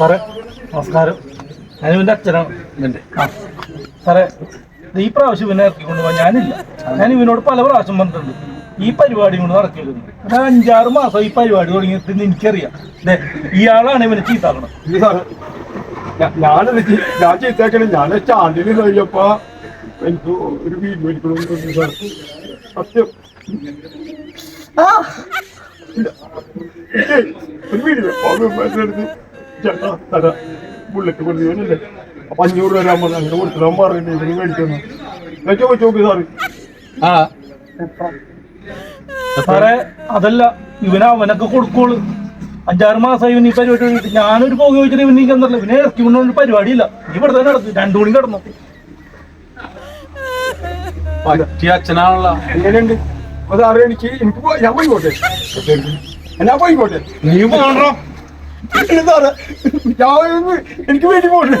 സാറേ നമസ്കാരം. അനുവിന്റെ അച്ഛനാണ് ആ സാറേ ഈ പ്രാവശ്യം ഇവനെ ഇറക്കിക്കൊണ്ട് പോകാൻ ഞാനില്ല. ഞാൻ ഇവനോട് പല പ്രാവശ്യം പറഞ്ഞിട്ടുണ്ട്. ഈ പരിപാടി കൊണ്ട് നടക്കരുത് ഞാൻ അഞ്ചാറ് മാസം ഈ പരിപാടി തുടങ്ങിയിട്ട് എനിക്കറിയാം. ദേ ഇയാളാണ് ഇവനെ ചീത്താക്കണം ഞാൻ ചെയ്തേക്കണേ ഞാൻ കഴിഞ്ഞപ്പോ എനിക്ക് ഒരു വീട് മേടിക്കണമെന്ന് സാർ. സത്യം. ഒരു വീട് ചേട്ടാ തരാ ബുള്ളറ്റ് അപ്പൊ അഞ്ഞൂറ് തരാൻ പറഞ്ഞു അങ്ങനെ കൊടുത്തിടാൻ പറഞ്ഞിട്ട് ഇവർ മേടിക്കുന്നു വെച്ചോ വെച്ചോ നോക്കി സാറ് ആ. സാറേ അതല്ല ഇവനാ അവനൊക്കെ കൊടുക്കോളൂ അഞ്ചാറ് മാസമായി ഇവൻ ഈ പരിപാടി കഴിഞ്ഞിട്ട് ഞാനൊരു പോകെ ചോദിച്ചിട്ട് ഇവൻ നീക്ക് എന്തല്ല ഇവനെ ഇറക്കി കൊണ്ടുവന്ന പരിപാടിയില്ല. നീ ഇവിടെ തന്നെ നടന്നു രണ്ടു മണി കിടന്നു. പറ്റിയ അച്ഛനാണല്ലോ. എങ്ങനെയുണ്ട്? സാറേ എനിക്ക് എനിക്ക് പോ- ഞാൻ പോയിക്കോട്ടെ. ഞാൻ പോയിക്കോട്ടെ. നീ പോകണോ ഞാൻ എനിക്ക് വേണ്ടി പോട്ടെ